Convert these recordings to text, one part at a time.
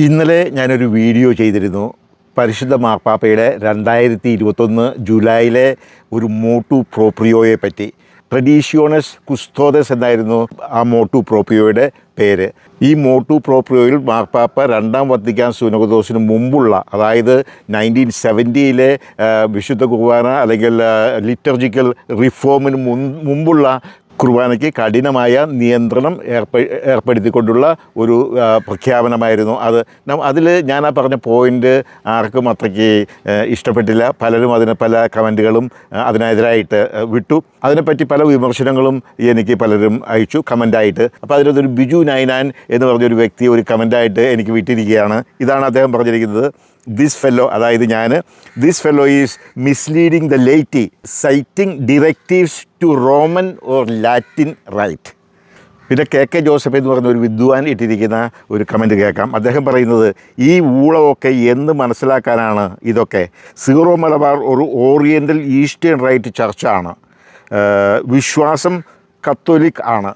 ഇന്നലെ ഞാനൊരു വീഡിയോ ചെയ്തിരുന്നു. പരിശുദ്ധ മാർപ്പാപ്പയുടെ രണ്ടായിരത്തി ഇരുപത്തൊന്ന് ജൂലൈയിലെ ഒരു മോട്ടു പ്രോപ്രിയോയെ പറ്റി. ട്രഡീഷ്യോണസ് കുസ്തോദസ് എന്നായിരുന്നു ആ മോട്ടു പ്രോപ്രിയോയുടെ പേര്. ഈ മോട്ടു പ്രോപ്രിയോയിൽ മാർപ്പാപ്പ രണ്ടാം വത്തിക്കാൻ സുനകദോസിന് മുമ്പുള്ള അതായത് നയന്റീൻ സെവന്റിയിലെ വിശുദ്ധ കുർബാന അല്ലെങ്കിൽ ലിറ്റർജിക്കൽ റിഫോമിന് മുമ്പുള്ള കുർബാനയ്ക്ക് കഠിനമായ നിയന്ത്രണം ഏർപ്പെ ഏർപ്പെടുത്തിക്കൊണ്ടുള്ള ഒരു പ്രഖ്യാപനമായിരുന്നു അത്. അതിൽ ഞാൻ ആ പറഞ്ഞ പോയിന്റ് ആർക്കും അത്രയ്ക്ക് ഇഷ്ടപ്പെട്ടില്ല. പലരും അതിന് പല കമന്റുകളും അതിനെതിരായിട്ട് വിട്ടു. അതിനെപ്പറ്റി പല വിമർശനങ്ങളും എനിക്ക് പലരും അയച്ചു കമന്റായിട്ട് അപ്പോൾ അതിലൊരു ബിജു നൈനാൻ എന്ന് പറഞ്ഞൊരു വ്യക്തി ഒരു കമന്റായിട്ട് എനിക്ക് വിട്ടിരിക്കുകയാണ്. ഇതാണ് അദ്ദേഹം പറഞ്ഞിരിക്കുന്നത്. ദിസ് ഫെല്ലോ അതായത് ഞാൻ this fellow is misleading the laity citing directives to Roman or Latin right പിന്നെ കെ കെ ജോസഫ് എന്ന് പറയുന്ന ഒരു വിദ്വാൻ ഇട്ടിരിക്കുന്ന ഒരു കമന്റ് കേൾക്കാം. അദ്ദേഹം പറയുന്നത് ഈ ഊളമൊക്കെ എന്ന് മനസ്സിലാക്കാനാണ് ഇതൊക്കെ. സീറോ മലബാർ ഒരു ഓറിയന്റൽ ഈസ്റ്റേൺ റൈറ്റ് ചർച്ചാണ്. വിശ്വാസം കത്തോലിക് ആണ്.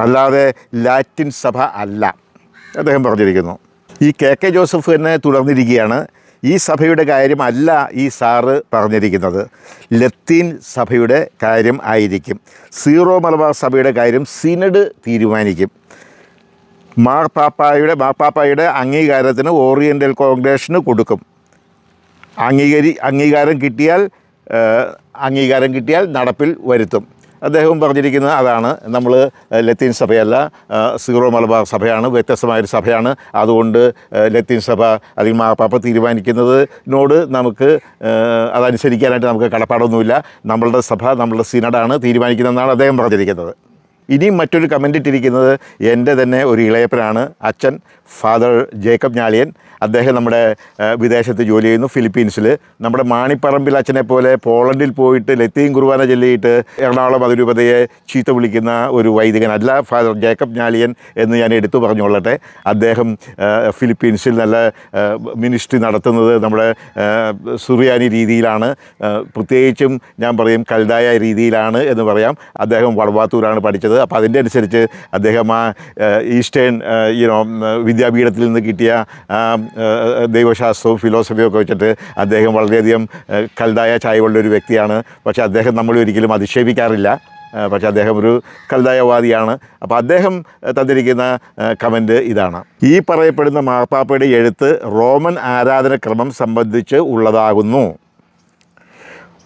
അല്ലാതെ ലാറ്റിൻ സഭ അല്ല. അദ്ദേഹം പറഞ്ഞിരിക്കുന്നു. ഈ കെ കെ ജോസഫ് തന്നെ തുടർന്നിരിക്കുകയാണ്. ഈ സഭയുടെ കാര്യമല്ല ഈ സാറ് പറഞ്ഞിരിക്കുന്നത്. ലത്തീൻ സഭയുടെ കാര്യം ആയിരിക്കും. സീറോ മലബാർ സഭയുടെ കാര്യം സിനഡ് തീരുമാനിക്കും. മാർപ്പാപ്പായുടെ മാർപ്പാപ്പായുടെ അംഗീകാരത്തിന് ഓറിയന്റൽ കോൺഗ്രേഷന് കൊടുക്കും. അംഗീകരി അംഗീകാരം കിട്ടിയാൽ അംഗീകാരം കിട്ടിയാൽ നടപ്പിൽ വരുത്തും. അദ്ദേഹം പറഞ്ഞിരിക്കുന്നത് അതാണ്. നമ്മൾ ലത്തീൻ സഭയല്ല സീറോ മലബാർ സഭയാണ് വ്യത്യസ്തമായൊരു സഭയാണ്. അതുകൊണ്ട് ലത്തീൻ സഭ അല്ലെങ്കിൽ മാപ്പാപ്പ തീരുമാനിക്കുന്നതിനോട് നമുക്ക് അതനുസരിക്കാനായിട്ട് നമുക്ക് കടപ്പാടൊന്നുമില്ല. നമ്മളുടെ സഭ നമ്മളുടെ സിനഡാണ് തീരുമാനിക്കുന്നതെന്നാണ് അദ്ദേഹം പറഞ്ഞിരിക്കുന്നത്. ഇനിയും മറ്റൊരു കമന്റ് ഇട്ടിരിക്കുന്നത് എന്റെ തന്നെ ഒരു ഇളയപ്പനാണ് അച്ഛൻ ഫാദർ ജേക്കബ് ഞാളിയൻ. അദ്ദേഹം നമ്മുടെ വിദേശത്ത് ജോലി ചെയ്യുന്നു ഫിലിപ്പീൻസിൽ നമ്മുടെ മാണിപ്പറമ്പിൽ അച്ഛനെ പോലെ പോളണ്ടിൽ പോയിട്ട് ലത്തീൻ കുർബാന ചൊല്ലിയിട്ട് എറണാകുളം അതിരൂപതയെ ചീത്ത വിളിക്കുന്ന ഒരു വൈദികനല്ല ഫാദർ ജേക്കബ് ഞാളിയൻ എന്ന് ഞാൻ എടുത്തു പറഞ്ഞുകൊള്ളട്ടെ. അദ്ദേഹം ഫിലിപ്പീൻസിൽ നല്ല മിനിസ്ട്രി നടത്തുന്നത് നമ്മുടെ സുറിയാനി രീതിയിലാണ്. പ്രത്യേകിച്ചും ഞാൻ പറയും കൽതായ രീതിയിലാണ് എന്ന് പറയാം. അദ്ദേഹം വടവാത്തൂരാണ് പഠിച്ചത്. അപ്പോൾ അതിന്റെ അനുസരിച്ച് അദ്ദേഹം ആ ഈസ്റ്റേൺ യുനോ വിദ്യാപീഠത്തിൽ നിന്ന് കിട്ടിയ ദൈവശാസ്ത്രവും ഫിലോസഫിയും ഒക്കെ വെച്ചിട്ട് അദ്ദേഹം വളരെയധികം കൽതായ ചായവുള്ള ഒരു വ്യക്തിയാണ്. പക്ഷേ അദ്ദേഹം നമ്മൾ ഒരിക്കലും അധിക്ഷേപിക്കാറില്ല. പക്ഷേ അദ്ദേഹം ഒരു കൽതായവാദിയാണ്. അപ്പോൾ അദ്ദേഹം തന്നിരിക്കുന്ന കമന്റ് ഇതാണ്. ഈ പറയപ്പെടുന്ന മാർപ്പാപ്പയുടെ എഴുത്ത് റോമൻ ആരാധനക്രമം സംബന്ധിച്ച് ഉള്ളതാകുന്നു.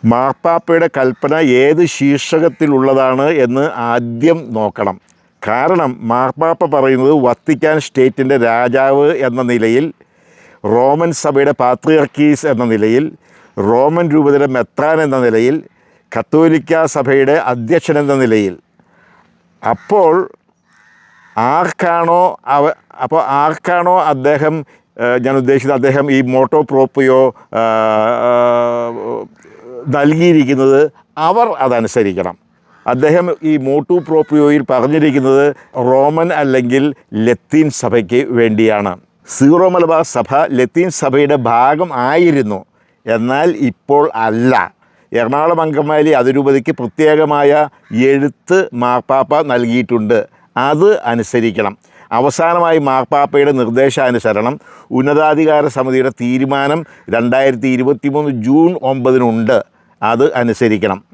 മാർപ്പാപ്പയുടെ കൽപ്പന ഏത് ശീർഷകത്തിലുള്ളതാണ് എന്ന് ആദ്യം നോക്കണം. കാരണം മാർപ്പാപ്പ പറയുന്നത് വത്തിക്കാൻ സ്റ്റേറ്റിന്റെ രാജാവ് എന്ന നിലയിൽ റോമൻ സഭയുടെ പാത്രിയർക്കീസ് എന്ന നിലയിൽ റോമൻ രൂപതയുടെ മെത്രാൻ എന്ന നിലയിൽ കത്തോലിക്ക സഭയുടെ അധ്യക്ഷൻ എന്ന നിലയിൽ. അപ്പോൾ ആർക്കാണോ അവ അപ്പോൾ ആർക്കാണോ അദ്ദേഹം ഞാൻ ഉദ്ദേശിച്ചത് അദ്ദേഹം ഈ മോട്ടോ പ്രോപ്പിയോ നൽകിയിരിക്കുന്നത് അവർ അതനുസരിക്കണം. അദ്ദേഹം ഈ മോട്ടു പ്രോപ്രിയോയിൽ പറഞ്ഞിരിക്കുന്നത് റോമൻ അല്ലെങ്കിൽ ലത്തീൻ സഭയ്ക്ക് വേണ്ടിയാണ്. സീറോ മലബാർ സഭ ലത്തീൻ സഭയുടെ ഭാഗം ആയിരുന്നു. എന്നാൽ ഇപ്പോൾ അല്ല. എറണാകുളം അങ്കമാലി അതിരൂപതയ്ക്ക് പ്രത്യേകമായ എഴുത്ത് മാർപ്പാപ്പ നൽകിയിട്ടുണ്ട്. അത് അനുസരിക്കണം. അവസാനമായി മാർപ്പാപ്പയുടെ നിർദ്ദേശാനുസരണം ഉന്നതാധികാര സമിതിയുടെ തീരുമാനം രണ്ടായിരത്തി ഇരുപത്തി മൂന്ന് ജൂൺ ഒമ്പതിനുണ്ട്. അത് അനുസരിക്കണം.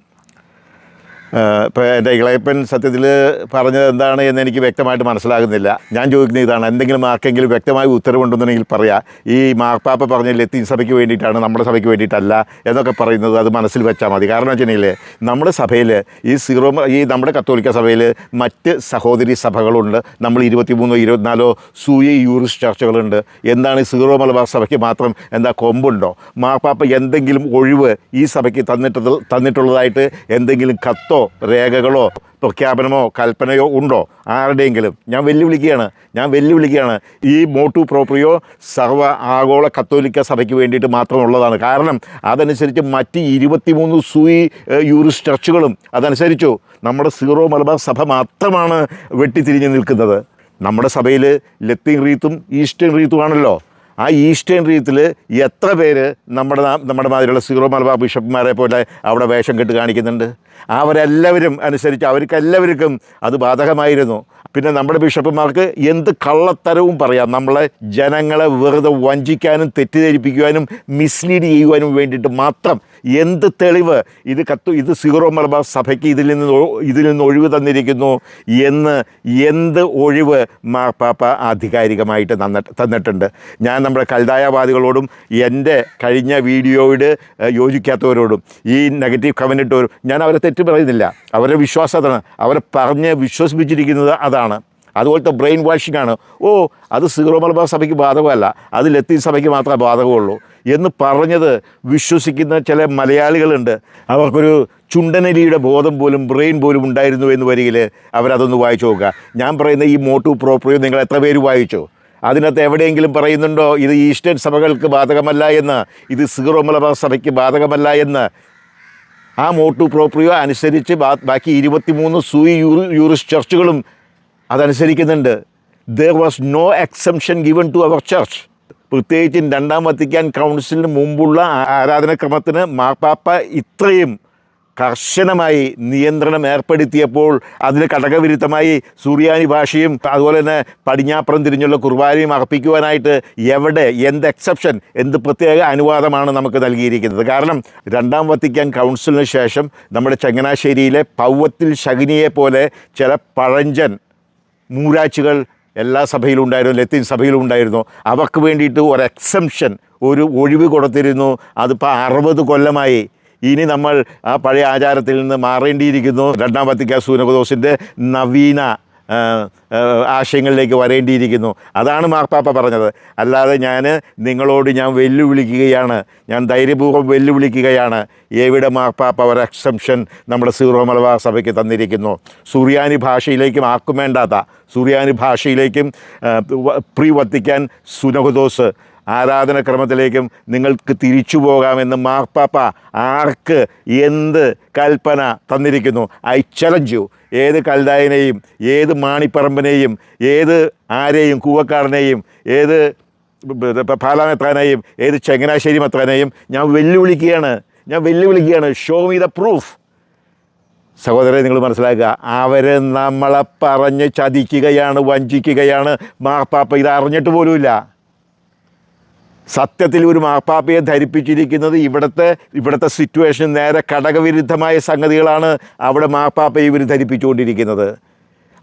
ഇപ്പോൾ എന്റെ ഇളയപ്പൻ സത്യത്തിൽ പറഞ്ഞത് എന്താണ് എന്ന് എനിക്ക് വ്യക്തമായിട്ട് മനസ്സിലാകുന്നില്ല. ഞാൻ ചോദിക്കുന്ന ഇതാണ്. എന്തെങ്കിലും ആർക്കെങ്കിലും വ്യക്തമായ ഉത്തരവുണ്ടെന്നുണ്ടെങ്കിൽ പറയാം. ഈ മാർപ്പാപ്പ പറഞ്ഞ ലത്തീൻ സഭയ്ക്ക് വേണ്ടിയിട്ടാണ് നമ്മുടെ സഭയ്ക്ക് വേണ്ടിയിട്ടല്ല എന്നൊക്കെ പറയുന്നത് അത് മനസ്സിൽ വെച്ചാൽ മതി. കാരണം വെച്ചിട്ടുണ്ടെങ്കിൽ നമ്മുടെ സഭയിൽ ഈ സീറോ ഈ നമ്മുടെ കത്തോലിക്ക സഭയിൽ മറ്റ് സഹോദരി സഭകളുണ്ട്. നമ്മൾ ഇരുപത്തിമൂന്നോ ഇരുപത്തിനാലോ സൂയി യൂറിസ് ചർച്ചകളുണ്ട്. എന്താണ് സീറോ മലബാർ സഭയ്ക്ക് മാത്രം എന്താ കൊമ്പുണ്ടോ? മാർപ്പാപ്പ എന്തെങ്കിലും ഒഴിവ് ഈ സഭയ്ക്ക് തന്നിട്ടത് തന്നിട്ടുള്ളതായിട്ട് എന്തെങ്കിലും കത്തോ രേഖകളോ പ്രഖ്യാപനമോ കൽപ്പനയോ ഉണ്ടോ? ആരുടെയെങ്കിലും? ഞാൻ വെല്ലുവിളിക്കുകയാണ്. ഞാൻ വെല്ലുവിളിക്കുകയാണ്. ഈ മോട്ടു പ്രോപ്രിയോ സർവ ആഗോള കത്തോലിക്ക സഭയ്ക്ക് വേണ്ടിയിട്ട് മാത്രമുള്ളതാണ്. കാരണം അതനുസരിച്ച് മറ്റ് ഇരുപത്തിമൂന്ന് സൂയി യൂറിസ് ചർച്ചുകളും അതനുസരിച്ചു നമ്മുടെ സീറോ മലബാർ സഭ മാത്രമാണ് വെട്ടിത്തിരിഞ്ഞ് നിൽക്കുന്നത്. നമ്മുടെ സഭയിൽ ലത്തീൻ റീത്തും ഈസ്റ്റേൺ റീത്തുമാണല്ലോ. ആ ഈസ്റ്റേൺ റീത്തിൽ എത്ര പേര് നമ്മുടെ നമ്മുടെ മാതിരിയുള്ള സീറോ മലബാർ ബിഷപ്പ്മാരെ പോലെ അവിടെ വേഷം കെട്ട് കാണിക്കുന്നുണ്ട്? അവരെല്ലാവരും അനുസരിച്ച് അവർക്കെല്ലാവർക്കും അത് ബാധകമായിരുന്നു. പിന്നെ നമ്മുടെ ബിഷപ്പുമാർക്ക് എന്ത് കള്ളത്തരവും പറയാം. നമ്മളെ ജനങ്ങളെ വെറുതെ വഞ്ചിക്കാനും തെറ്റിദ്ധരിപ്പിക്കുവാനും മിസ്ലീഡ് ചെയ്യുവാനും വേണ്ടിയിട്ട് മാത്രം എന്ത് തെളിവ് ഇത് കത്തു ഇത് സീറോ മലബാർ സഭയ്ക്ക് ഇതിൽ നിന്ന് ഇതിൽ നിന്ന് ഒഴിവ് തന്നിരിക്കുന്നു എന്ന് എന്ത് ഒഴിവ് മാർപ്പാപ്പ ആധികാരികമായിട്ട് തന്നിട്ട് തന്നിട്ടുണ്ട്. ഞാൻ നമ്മുടെ കൽതായവാദികളോടും എന്റെ കഴിഞ്ഞ വീഡിയോയോട് യോജിക്കാത്തവരോടും ഈ നെഗറ്റീവ് കമന്റ് ഇട്ടവരും ഞാൻ അവരെ തെറ്റ് പറയുന്നില്ല. അവരുടെ വിശ്വാസത്താണ് അവരെ പറഞ്ഞ് വിശ്വസിപ്പിച്ചിരിക്കുന്നത് അതാണ്. അതുപോലത്തെ ബ്രെയിൻ വാഷിംഗ് ആണ്. ഓ അത് സീറോ മലബാർ സഭയ്ക്ക് ബാധകമല്ല. അത് ലത്തീൻ സഭയ്ക്ക് മാത്രമേ ബാധകമുള്ളൂ. എന്ന് പറഞ്ഞത് വിശ്വസിക്കുന്ന ചില മലയാളികളുണ്ട്. അവർക്കൊരു ചുണ്ടനലിയുടെ ബോധം പോലും ബ്രെയിൻ പോലും ഉണ്ടായിരുന്നു എന്ന് വരികിൽ അവരതൊന്ന് വായിച്ചു നോക്കുക. ഞാൻ പറയുന്ന ഈ മോട്ടു പ്രോപ്രിയോ നിങ്ങൾ എത്ര പേര് വായിച്ചു? അതിനകത്ത് എവിടെയെങ്കിലും പറയുന്നുണ്ടോ ഇത് ഈസ്റ്റേൺ സഭകൾക്ക് ബാധകമല്ല എന്ന്? ഇത് സീറോ മലബാർ സഭയ്ക്ക് ബാധകമല്ല എന്ന്? ആ മോട്ടു പ്രോപ്രിയോ അനുസരിച്ച് ബാക്കി ഇരുപത്തിമൂന്ന് സൂയി യൂറി യൂറിസ് ചർച്ചുകളും അതനുസരിക്കുന്നുണ്ട്. There was no exemption given to our church പ്രത്യേകിച്ചും രണ്ടാം വത്തിക്കാൻ കൗൺസിലിന് മുമ്പുള്ള ആരാധനക്രമത്തിന് മാർപ്പാപ്പ ഇത്രയും കർശനമായി നിയന്ത്രണം ഏർപ്പെടുത്തിയപ്പോൾ അതിന് ഘടകവിരുദ്ധമായി സൂര്യാനി ഭാഷയും അതുപോലെ തന്നെ പടിഞ്ഞാപ്പുറം തിരിഞ്ഞുള്ള കുർബാനയും അർപ്പിക്കുവാനായിട്ട് എവിടെ എന്ത് എക്സെപ്ഷൻ എന്ത് പ്രത്യേക അനുവാദമാണ് നമുക്ക് നൽകിയിരിക്കുന്നത്? കാരണം രണ്ടാം വത്തിക്കാൻ കൗൺസിലിന് ശേഷം നമ്മുടെ ചങ്ങനാശ്ശേരിയിലെ പൗവത്തിൽ ശകിനിയെ പോലെ ചില പഴഞ്ചൻ മൂരാച്ചുകൾ എല്ലാ സഭയിലും ഉണ്ടായിരുന്നു ലത്തീൻ സഭയിലും ഉണ്ടായിരുന്നു. അവർക്ക് വേണ്ടിയിട്ട് ഒരു എക്സംഷൻ ഒരു ഒഴിവ് കൊടുത്തിരുന്നു. അതിപ്പോൾ അറുപത് കൊല്ലമായി ഇനി നമ്മൾ ആ പഴയ ആചാരത്തിൽ നിന്ന് മാറേണ്ടിയിരിക്കുന്നു. രണ്ടാം വത്തിക്കാൻ സൂനകദോസിന്റെ നവീന ആശയങ്ങളിലേക്ക് വരേണ്ടിയിരിക്കുന്നു. അതാണ് മാർപ്പാപ്പ പറഞ്ഞത്. അല്ലാതെ ഞാൻ നിങ്ങളോട് ഞാൻ വെല്ലുവിളിക്കുകയാണ്. ഞാൻ ധൈര്യപൂർവം വെല്ലുവിളിക്കുകയാണ്. എവിടെ മാർപ്പാപ്പ ഒരു എക്സംഷൻ നമ്മുടെ സീറോ മലബാർ സഭയ്ക്ക് തന്നിരിക്കുന്നു? സൂര്യാനി ഭാഷയിലേക്കും ആക്കും വേണ്ടാത്ത സൂര്യാനി ഭാഷയിലേക്കും പ്രീ വത്തിക്കാൻ സുനഹദോസ് ആരാധനക്രമത്തിലേക്കും നിങ്ങൾക്ക് തിരിച്ചു പോകാമെന്ന് മാർപ്പാപ്പ ആർക്ക് എന്ത് കൽപ്പന തന്നിരിക്കുന്നു? ഐ ചലഞ്ച് യു ഏത് കൽദായനെയും ഏത് മാണിപ്പറമ്പനെയും ഏത് ആരെയും കൂവക്കാരനെയും ഏത് പാലാമെത്രാനെയും ഏത് ചങ്ങനാശ്ശേരി മെത്രാനെയും ഞാൻ വെല്ലുവിളിക്കുകയാണ്. ഞാൻ വെല്ലുവിളിക്കുകയാണ്. ഷോ മീ ദ പ്രൂഫ് സഹോദരരെ നിങ്ങൾ മനസ്സിലാക്കുക. അവർ നമ്മളെ പറഞ്ഞ് ചതിക്കുകയാണ് വഞ്ചിക്കുകയാണ്. മാർപ്പാപ്പ ഇത് അറിഞ്ഞിട്ട് പോലുമില്ല. സത്യത്തിൽ ഒരു മാപ്പാപ്പയെ ധരിപ്പിച്ചിരിക്കുന്നത് ഇവിടുത്തെ ഇവിടുത്തെ സിറ്റുവേഷൻ നേരെ ഘടകവിരുദ്ധമായ സംഗതികളാണ് അവിടെ മാപ്പാപ്പയെ ഇവർ ധരിപ്പിച്ചുകൊണ്ടിരിക്കുന്നത്.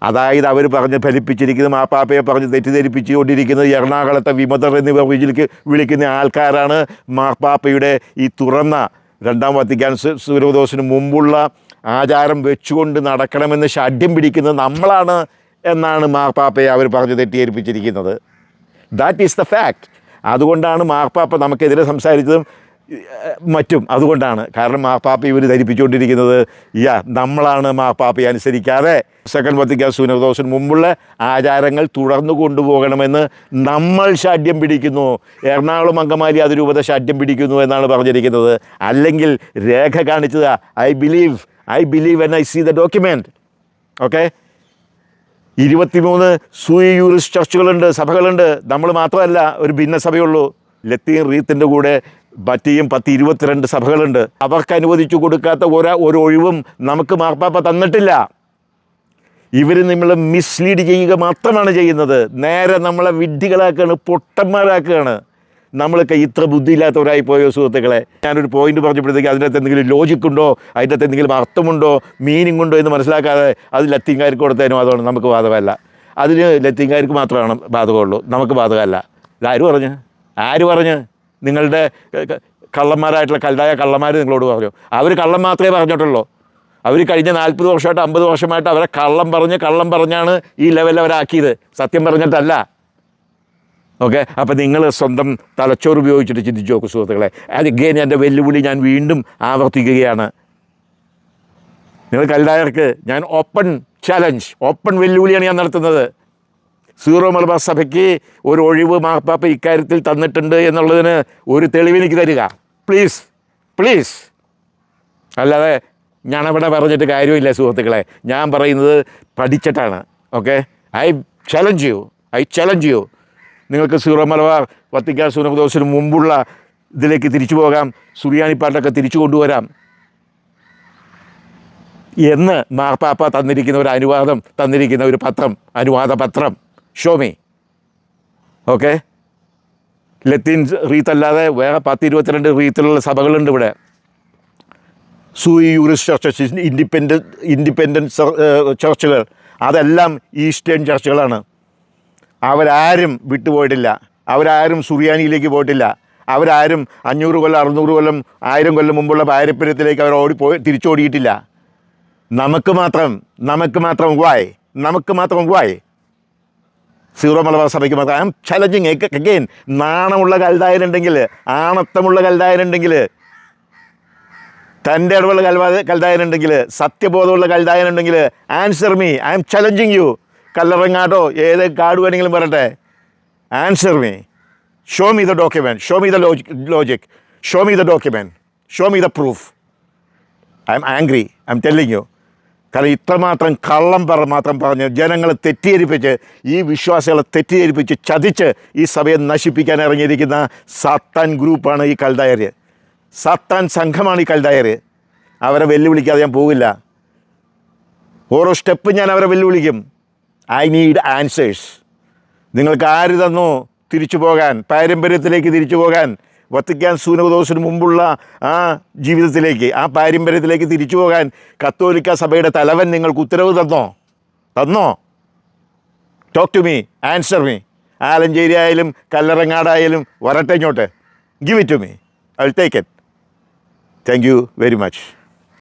അതായത് അവർ പറഞ്ഞ് ഫലിപ്പിച്ചിരിക്കുന്നത് മാപ്പാപ്പയെ പറഞ്ഞ് തെറ്റിദ്ധരിപ്പിച്ചുകൊണ്ടിരിക്കുന്നത് എറണാകുളത്തെ വിമതർ എന്നിവർ വിളിക്ക് വിളിക്കുന്ന ആൾക്കാരാണ് മാപ്പാപ്പയുടെ ഈ തുറന്ന രണ്ടാം വത്തിക്കാൻ സൂര്യദോസിന് മുമ്പുള്ള ആചാരം വെച്ചുകൊണ്ട് നടക്കണമെന്ന് ഷഡ്യം പിടിക്കുന്നത് നമ്മളാണ് എന്നാണ് മാപ്പാപ്പയെ അവർ പറഞ്ഞ് തെറ്റിദ്ധരിപ്പിച്ചിരിക്കുന്നത്. ദാറ്റ് ഈസ് ദ ഫാക്ട് അതുകൊണ്ടാണ് മാർപ്പാപ്പ നമുക്കെതിരെ സംസാരിച്ചതും മറ്റും. അതുകൊണ്ടാണ്. കാരണം മാർപ്പാപ്പ ഇവർ ധരിപ്പിച്ചുകൊണ്ടിരിക്കുന്നത് യാ നമ്മളാണ് മാർപ്പാപ്പയെ അനുസരിക്കാതെ. സെക്കൻഡ് പത്തിക്ക സൂനദോസിന് മുമ്പുള്ള ആചാരങ്ങൾ തുടർന്നു കൊണ്ടുപോകണമെന്ന് നമ്മൾ ഷാഠ്യം പിടിക്കുന്നു. എറണാകുളം അങ്കമാലി അതിരൂപത ഷാഠ്യം പിടിക്കുന്നു എന്നാണ് പറഞ്ഞിരിക്കുന്നത്. അല്ലെങ്കിൽ രേഖ കാണിച്ചത് I believe I believe N I C the document okay ഇരുപത്തിമൂന്ന് സൂയി യൂറിസ്റ്റ് ചർച്ചുകളുണ്ട് സഭകളുണ്ട്. നമ്മൾ മാത്രമല്ല ഒരു ഭിന്ന സഭയുള്ളൂ ലത്തീൻ റീത്തിന്റെ കൂടെ മറ്റേയും പത്ത് ഇരുപത്തിരണ്ട് സഭകളുണ്ട്. അവർക്ക് അനുവദിച്ചു കൊടുക്കാത്ത ഒരാ ഒരു ഒഴിവും നമുക്ക് മാർപ്പാപ്പ തന്നിട്ടില്ല. ഇവർ നമ്മളെ മിസ്ലീഡ് ചെയ്യുക മാത്രമാണ് ചെയ്യുന്നത്. നേരെ നമ്മളെ വിഡ്ഢികളാക്കുകയാണ് പൊട്ടന്മാരാക്കുകയാണ്. നമ്മളൊക്കെ ഇത്ര ബുദ്ധിയില്ലാത്തവരായി പോയോ സുഹൃത്തുക്കളെ? ഞാനൊരു പോയിന്റ് പറഞ്ഞപ്പോഴത്തേക്ക് അതിനകത്ത് എന്തെങ്കിലും ലോജിക് ഉണ്ടോ? അതിനകത്ത് എന്തെങ്കിലും അർത്ഥമുണ്ടോ? മീനിങ് ഉണ്ടോ എന്ന് മനസ്സിലാക്കാതെ അത് ലത്തീങ്കാർക്ക് കൊടുത്തതിനും അതുകൊണ്ട് നമുക്ക് ബാധകമല്ല. അതിന് ലത്തീങ്കാർക്ക് മാത്രമാണ് ബാധകമുള്ളൂ. നമുക്ക് ബാധകമല്ല. ആര് പറഞ്ഞ്? ആര് പറഞ്ഞ്? നിങ്ങളുടെ കള്ളന്മാരായിട്ടുള്ള കല്ലായ കള്ളന്മാർ നിങ്ങളോട് പറഞ്ഞു. അവർ കള്ളം മാത്രമേ പറഞ്ഞിട്ടുള്ളൂ. അവർ കഴിഞ്ഞ നാൽപ്പത് വർഷമായിട്ട് അമ്പത് വർഷമായിട്ട് അവരെ കള്ളം പറഞ്ഞ് കള്ളം പറഞ്ഞാണ് ഈ ലെവലിൽ അവരാക്കിയത്. സത്യം പറഞ്ഞിട്ടല്ല. ഓക്കെ? അപ്പം നിങ്ങൾ സ്വന്തം തലച്ചോറ് ഉപയോഗിച്ചിട്ട് ചിന്തിച്ചു നോക്കും സുഹൃത്തുക്കളെ. അത് ഗെയിൻ എന്റെ വെല്ലുവിളി ഞാൻ വീണ്ടും ആവർത്തിക്കുകയാണ്. നിങ്ങൾ എല്ലാവർക്ക് ഞാൻ ഓപ്പൺ ചലഞ്ച് ഓപ്പൺ വെല്ലുവിളിയാണ് ഞാൻ നടത്തുന്നത്. സീറോ മലബാർ സഭയ്ക്ക് ഒരു ഒഴിവ് മാപ്പാപ്പ ഇക്കാര്യത്തിൽ തന്നിട്ടുണ്ട് എന്നുള്ളതിന് ഒരു തെളിവെനിക്ക് തരിക. പ്ലീസ് പ്ലീസ് അല്ലാതെ ഞാനവിടെ പറഞ്ഞിട്ട് കാര്യമില്ല സുഹൃത്തുക്കളെ. ഞാൻ പറയുന്നത് പഠിച്ചിട്ടാണ്. Okay I challenge you I challenge you നിങ്ങൾക്ക് സീറോ മലബാർ വത്തിക്കാൻ സൂനപദോസിന് മുമ്പുള്ള ഇതിലേക്ക് തിരിച്ചു പോകാം. സുറിയാനിപ്പാട്ടൊക്കെ തിരിച്ചു കൊണ്ടുവരാം. എന്ന് മാർപ്പാപ്പ തന്നിരിക്കുന്ന ഒരു അനുവാദം തന്നിരിക്കുന്ന ഒരു പത്രം അനുവാദ പത്രം. ഷോമി ഓക്കെ ലത്തീൻ റീത്ത് അല്ലാതെ വേറെ പത്ത് ഇരുപത്തിരണ്ട് റീത്തിലുള്ള സഭകളുണ്ട് ഇവിടെ. Sui juris churches independent independent ചർച്ചുകൾ. അതെല്ലാം ഈസ്റ്റേൺ ചർച്ചുകളാണ്. അവരാരും വിട്ടുപോയിട്ടില്ല. അവരാരും സുറിയാനിയിലേക്ക് പോയിട്ടില്ല. അവരാരും അഞ്ഞൂറ് കൊല്ലം അറുന്നൂറ് കൊല്ലം ആയിരം കൊല്ലം മുമ്പുള്ള പാരമ്പര്യത്തിലേക്ക് അവർ ഓടിപ്പോയി തിരിച്ചോടിയിട്ടില്ല. നമുക്ക് മാത്രം നമുക്ക് മാത്രം വായ് നമുക്ക് മാത്രം വായ് സീറോ മലബാർ സഭയ്ക്ക് മാത്രം. ഐ എം ചലഞ്ചിങ് അഗെയിൻ നാണമുള്ള കൽതായനുണ്ടെങ്കിൽ ആണത്തമുള്ള കൽതായനുണ്ടെങ്കിൽ തന്റെ ഇടവുള്ള കൽവാ കൽതായനുണ്ടെങ്കിൽ സത്യബോധമുള്ള കൽതായനുണ്ടെങ്കിൽ answer me I'm challenging you കല്ലറങ്ങാട്ടോ. ഏത് കാട് വേണമെങ്കിലും വരട്ടെ. Answer me show me the document show me the logic show me the document show me the proof I'm angry I'm telling you കാരണം ഇത്രമാത്രം കള്ളം പറ മാത്രം പറഞ്ഞ് ജനങ്ങളെ തെറ്റിദ്ധരിപ്പിച്ച് ഈ വിശ്വാസികളെ തെറ്റിദ്ധരിപ്പിച്ച് ചതിച്ച് ഈ സഭയെ നശിപ്പിക്കാൻ ഇറങ്ങിയിരിക്കുന്ന സാത്താൻ ഗ്രൂപ്പാണ് ഈ കൽദായർ സാത്താൻ സംഘമാണ് ഈ കൽദായർ അവരെ വെല്ലുവിളിക്കാതെ ഞാൻ പോവില്ല ഓരോ സ്റ്റെപ്പ് ഞാൻ അവരെ വെല്ലുവിളിക്കും. ഐ നീഡ് ആൻസേഴ്സ് നിങ്ങൾക്ക് ആര് തന്നു തിരിച്ചു പോകാൻ? പാരമ്പര്യത്തിലേക്ക് തിരിച്ചു പോകാൻ? വത്തിക്കാൻ സൂനകദോസിന് മുമ്പുള്ള ആ ജീവിതത്തിലേക്ക് ആ പാരമ്പര്യത്തിലേക്ക് തിരിച്ചു പോകാൻ കത്തോലിക്ക സഭയുടെ തലവൻ നിങ്ങൾക്ക് ഉത്തരവ് തന്നോ? തന്നോ? Talk to me answer me Alencherry ആയാലും കല്ലറങ്ങാടായാലും വരട്ടെ ഇങ്ങോട്ട്. Give it to me I take it thank you very much